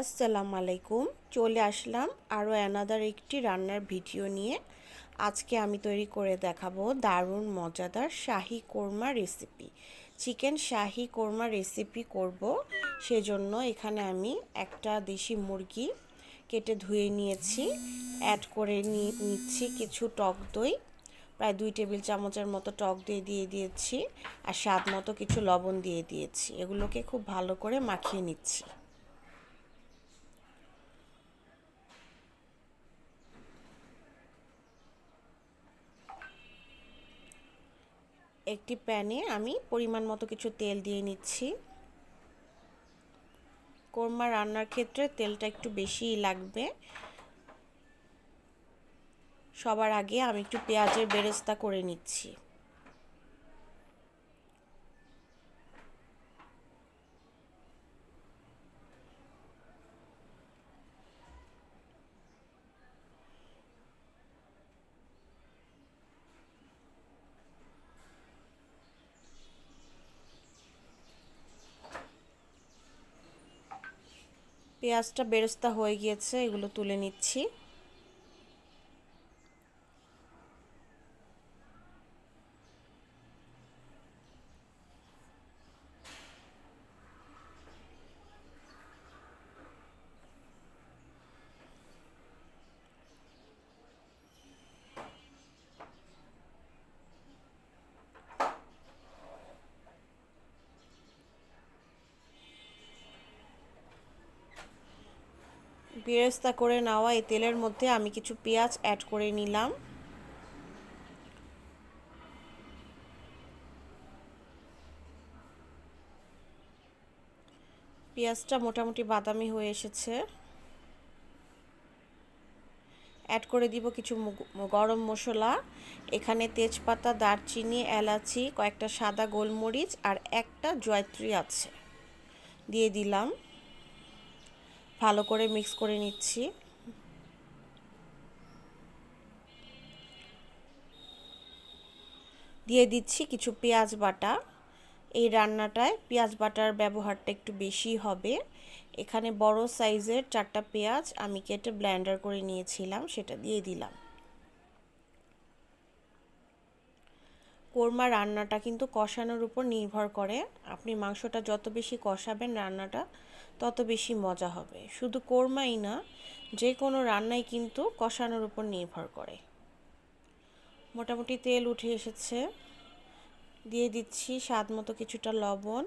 আসসালামু আলাইকুম। চলে আসলাম আরও অ্যানাদার একটি রান্নার ভিডিও নিয়ে। আজকে আমি তৈরি করে দেখাবো দারুণ মজাদার shahi korma recipe chicken shahi korma recipe করব। সেজন্য এখানে আমি একটা দেশি মুরগি কেটে ধুয়ে নিয়েছি। অ্যাড করে নিচ্ছি কিছু টক দই। প্রায় দুই টেবিল চামচের মতো টক দই দিয়ে দিয়েছি। আর স্বাদ মতো কিছু লবণ দিয়ে দিয়েছি। এগুলোকে খুব ভালো করে মাখিয়ে নিচ্ছি। একটি প্যানে আমি পরিমাণ মতো কিছু তেল দিয়ে নিচ্ছি। কোরমা রান্নার ক্ষেত্রে তেলটা একটু বেশিই লাগবে। সবার আগে আমি একটু পেঁয়াজের বেরেস্তা করে নিচ্ছি। পেঁয়াজটা বেরেস্তা হয়ে গিয়েছে এগুলো তুলে নিচ্ছি। বেরেস্তা করে নেওয়া এই তেলের মধ্যে আমি কিছু পেঁয়াজ অ্যাড করে নিলাম। পেঁয়াজটা মোটামুটি বাদামি হয়ে এসেছে। অ্যাড করে দিব কিছু গরম মশলা। এখানে তেজপাতা, দারচিনি, এলাচি, কয়েকটা সাদা গোলমরিচ আর একটা জয়ত্রী আছে। দিয়ে দিলাম। ভালো করে মিক্স করে নিচ্ছি। দিয়ে দিচ্ছি কিছু পেঁয়াজ বাটা। এই রান্নাটায় পেঁয়াজ বাটার ব্যবহারটা একটু বেশি হবে। এখানে বড় সাইজের চারটা পেঁয়াজ আমি কেটে ব্ল্যান্ডার করে নিয়েছিলাম, সেটা দিয়ে দিলাম। কোরমা রান্নাটা কিন্তু কষানোর উপর নির্ভর করে। আপনি মাংসটা যত বেশি কষাবেন রান্নাটা তত বেশি মজা হবে। শুধু কোরমাই না যে কোনো রান্নাই কিন্তু কষানোর উপর নির্ভর করে। মোটামুটি তেল উঠে এসেছে। দিয়ে দিচ্ছি স্বাদ মতো কিছুটা লবণ।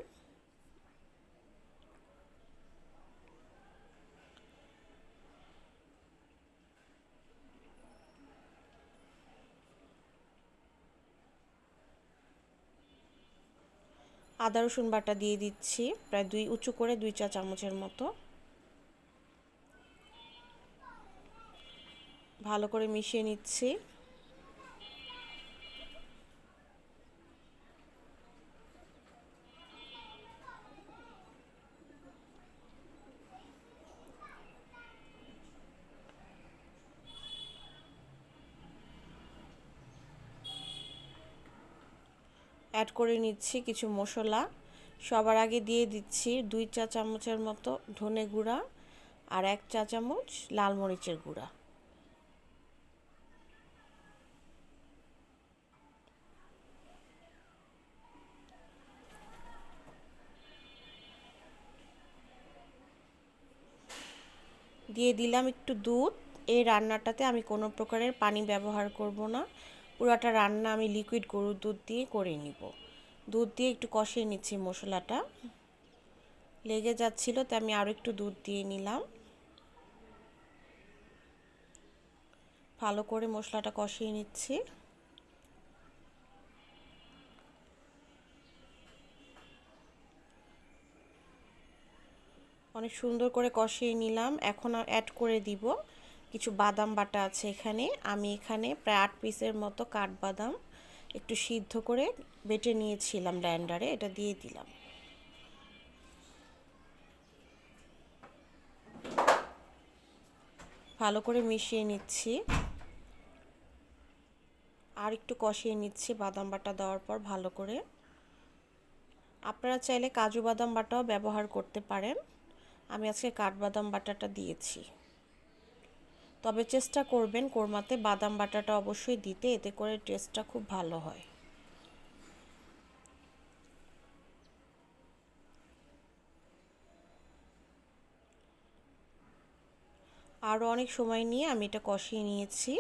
আদা, রসুন বাটা দিয়ে দিচ্ছি, প্রায় দুই, উঁচু করে দুই চা চামচের মতো। ভালো করে মিশিয়ে নিচ্ছি। অ্যাড করে নিচ্ছি কিছু মশলা। সবার আগে দিয়ে দিচ্ছি দুই চা চামচের মতো ধনে গুঁড়া আর এক চা চামচ লাল মরিচের গুঁড়া। দিয়ে দিলাম একটু দুধ। এই রান্নাটাতে আমি কোনো প্রকারের পানি ব্যবহার করব না। পুরোটা রান্না আমি লিকুইড গরুর দুধ দিয়ে করে নিব। দুধ দিয়ে একটু কষিয়ে নিচ্ছি মশলাটা। লেগে যাচ্ছিল তো আমি আরও একটু দুধ দিয়ে নিলাম। ভালো করে মশলাটা কষিয়ে নিচ্ছি। অনেক সুন্দর করে কষিয়ে নিলাম। এখন অ্যাড করে দিব। কিছু বাদাম বাটা আছে এখানে। আমি এখানে প্রায় আট পিসের মতো কাঠবাদাম একটু সিদ্ধ করে বেটে নিয়েছিলাম ব্ল্যান্ডারে এটা দিয়ে দিলাম। ভালো করে মিশিয়ে নিচ্ছি। আর একটু কষিয়ে নিচ্ছি বাদাম বাটা দেওয়ার পর ভালো করে। আপনারা চাইলে কাজু বাদাম বাটাও ব্যবহার করতে পারেন। আমি আজকে কাঠবাদাম বাটাটা দিয়েছি। তবে চেষ্টা করবেন কোরমাতে বাদাম বাটাটা অবশ্যই দিতে, এতে করে টেস্টটা খুব ভালো হয়। আরও অনেক সময় নিয়ে আমি এটা কষিয়ে নিয়েছি।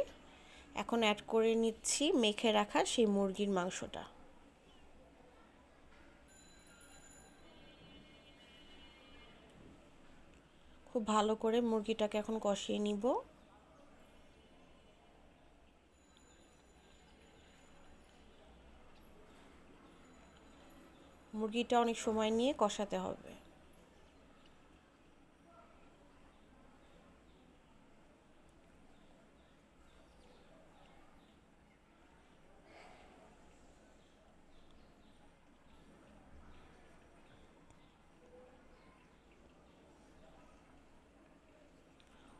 এখন অ্যাড করে নিচ্ছি, মেখে রাখা সেই মুরগির মাংসটা। খুব ভালো করে মুরগিটাকে এখন কষিয়ে নিব। মুরগিটা অনেক সময় নিয়ে কষাতে হবে।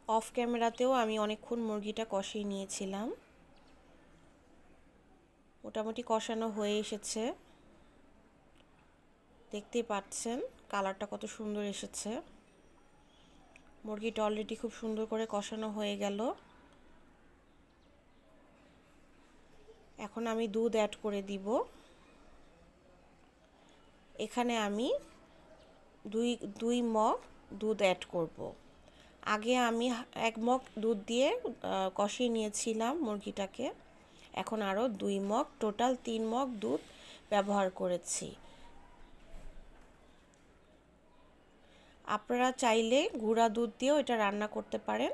অফ ক্যামেরাতেও আমি অনেকক্ষণ মুরগিটা কষিয়ে নিয়েছিলাম। মোটামুটি কষানো হয়ে এসেছে। দেখতেই পাচ্ছেন কালারটা কত সুন্দর এসেছে। মুরগিটা অলরেডি খুব সুন্দর করে কষানো হয়ে গেল। এখন আমি দুধ অ্যাড করে দিব। এখানে আমি দুই দুই মগ দুধ অ্যাড করব। আগে আমি এক মগ দুধ দিয়ে কষিয়ে নিয়েছিলাম মুরগিটাকে। এখন আরও দুই মগ টোটাল তিন মগ দুধ ব্যবহার করেছি। আপনারা চাইলে গুঁড়া দুধ দিয়েও এটা রান্না করতে পারেন।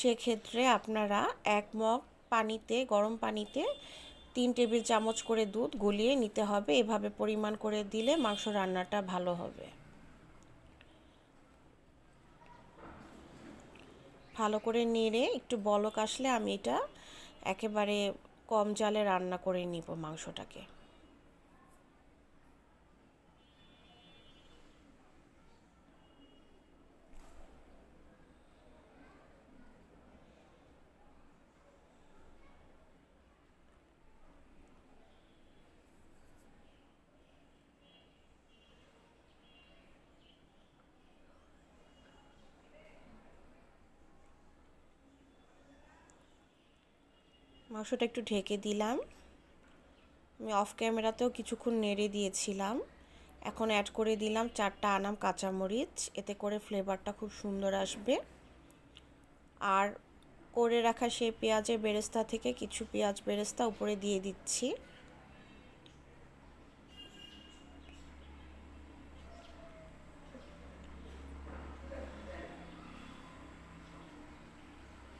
সেক্ষেত্রে আপনারা এক মগ পানিতে, গরম পানিতে তিন টেবিল চামচ করে দুধ গলিয়ে নিতে হবে। এভাবে পরিমাণ করে দিলে মাংস রান্নাটা ভালো হবে। ভালো করে নেড়ে একটু বলক আসলে আমি এটা একেবারে কম জালে রান্না করে নিব মাংসটাকে। মাংসটা একটু ঢেকে দিলাম। আমি অফ ক্যামেরাতেও কিছুক্ষণ নেড়ে দিয়েছিলাম। এখন অ্যাড করে দিলাম চারটা আনাম কাঁচামরিচ। এতে করে ফ্লেভারটা খুব সুন্দর আসবে। আর করে রাখা সেই পেঁয়াজের বেরেস্তা থেকে কিছু পেঁয়াজ বেরেস্তা উপরে দিয়ে দিচ্ছি।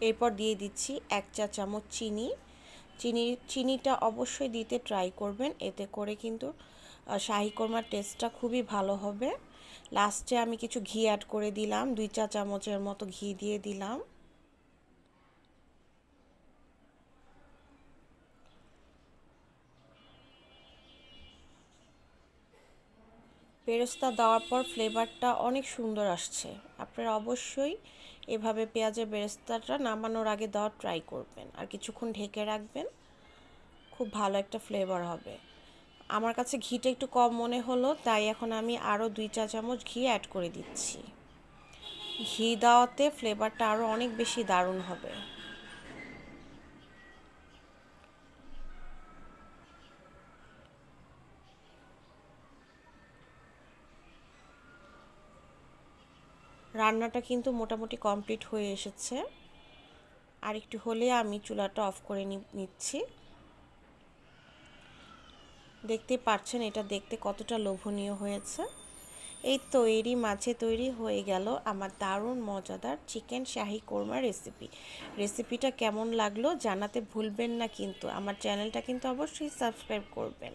এরপর দিয়ে দিচ্ছি এক চা চামচ চিনি। চিনি, চিনিটা অবশ্যই দিতে ট্রাই করবেন। এতে করে কিন্তু শাহি কোরমার টেস্টটা খুবই ভালো হবে। লাস্টে আমি কিছু ঘি অ্যাড করে দিলাম। দুই চা চামচের মতো ঘি দিয়ে দিলাম। বেরেস্তা দেওয়ার পর ফ্লেভারটা অনেক সুন্দর আসছে। আপনারা অবশ্যই এভাবে পেঁয়াজের বেরেস্তাটা নামানোর আগে দেওয়ার ট্রাই করবেন। আর কিছুক্ষণ ঢেকে রাখবেন। খুব ভালো একটা ফ্লেভার হবে। আমার কাছে ঘিটা একটু কম মনে হলো, তাই এখন আমি আরও দুই চা চামচ ঘি অ্যাড করে দিচ্ছি। ঘি দেওয়াতে ফ্লেভারটা আরও অনেক বেশি দারুণ হবে। রান্নাটা কিন্তু মোটামুটি কমপ্লিট হয়ে এসেছে। আর একটু হলে আমি চুলাটা অফ করে নিচ্ছি। দেখতে পাচ্ছেন, এটা দেখতে কতটা লোভনীয় হয়েছে। এই তৈরি মাঝে তৈরি হয়ে গেল আমার দারুণ মজাদার চিকেন শাহি কোরমা রেসিপি। রেসিপিটা কেমন লাগল জানাতে ভুলবেন না কিন্তু, আমার চ্যানেলটা কিন্তু অবশ্যই সাবস্ক্রাইব করবেন।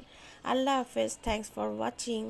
আল্লাহ হাফেজ থ্যাংকস ফর ওয়াচিং